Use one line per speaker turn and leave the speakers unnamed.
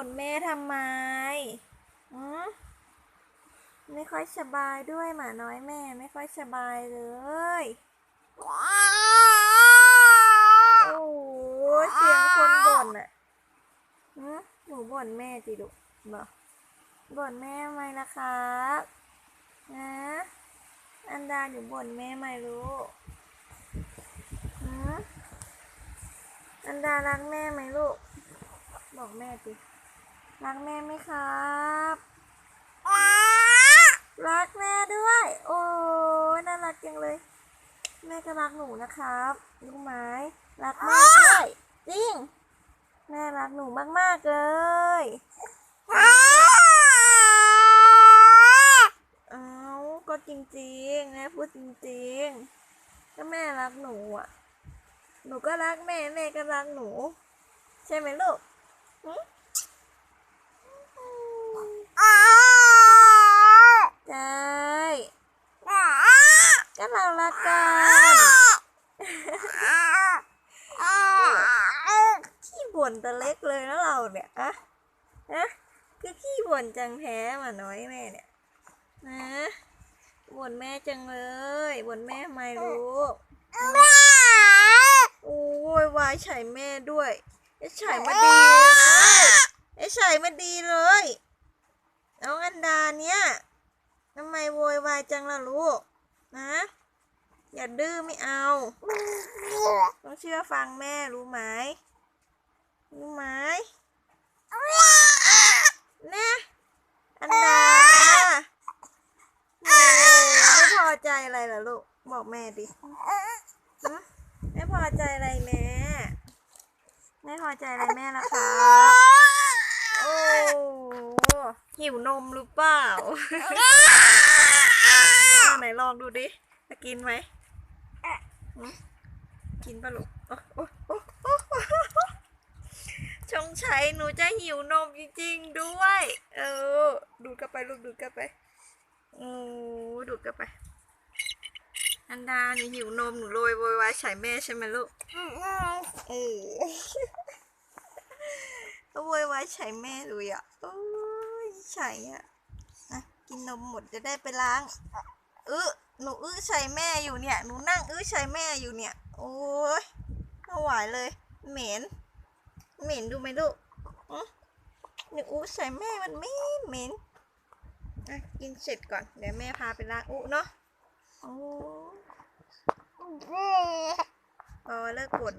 บ่นแม่ทำไมอืมไม่ค่อยสบายด้วยหมาน้อยแม่ ไม่ค่อยสบายเลยโอ้โหเสียงคนบ่นอะอืมหนูบ่นแม่จิดุบอกบ่นแม่ไหมล่ะครับนะอันดาหนูบ่นแม่ไหมลูกอันดารักแม่ไหมลูก บอกแม่จิ รักแม่ไหมครับ รักแม่ด้วย โอ้ยน่ารักจังเลย แม่ก็รักหนูนะครับรู้ไหมรักมากด้วยจริง แม่รักหนูมากๆเลยเอาก็จริงๆแม่พูดจริงๆก็แม่รักหนูอะ หนูก็รักแม่แม่ก็รักหนู ใช่ไหมลูกหึใช่ ก็เรารักกันขี้บ่นแตะเล็กเลยนะเราเนี่ยอะนะคือขี้บ่นจังแท้มาน้อยแม่เนี่ยนะบ่นแม่จังเลยบ่นแม่ไมลูกโอ้ยวายไฉแม่ด้วยไอ้ไฉมาดีเลยไอ้ไฉมาดีเลยน้องอันดาเนี่ยทำไมโวยวายจังล่ะลูกนะ อย่าดื้อไม่เอา ต้องเชื่อฟังแม่รู้ไหม รู้ไหมนะอันดาไม่พอใจอะไรเหรอลูก บอกแม่ดิไม่พอใจอะไรแม่ ไม่พอใจอะไรแม่ละครับ โอ้หิวนมหรือเปล่าไหนลองดูดิ จะกินไหม กินปะลูกชงชัยหนูจะหิวนมจริงๆด้วย เออ ดูดเข้าไปลูกดูดเข้าไปโอ้ดูดเข้าไป อันดาหนูหิวนมหนูโรยโวยวายใส่แม่ใช่ไหมลูกเออโวยวายใส่แม่เลยอะโอ้ยใส่อะนะกินนมหมดจะได้ไปล้าง ออหนูอื้อใส่แม่อยู่เนี่ย หนูนั่งอื้อใส่แม่อยู่เนี่ย โอ้ยไม่ไหวเลย เหม็น เหม็นดูไหมลูกอื้อหนูอื้อใส่แม่มันไม่เหม็นอะกินเสร็จก่อน เดี๋ยวแม่พาไปล้างอื้อเนาะโอ้พอเลิกบ่น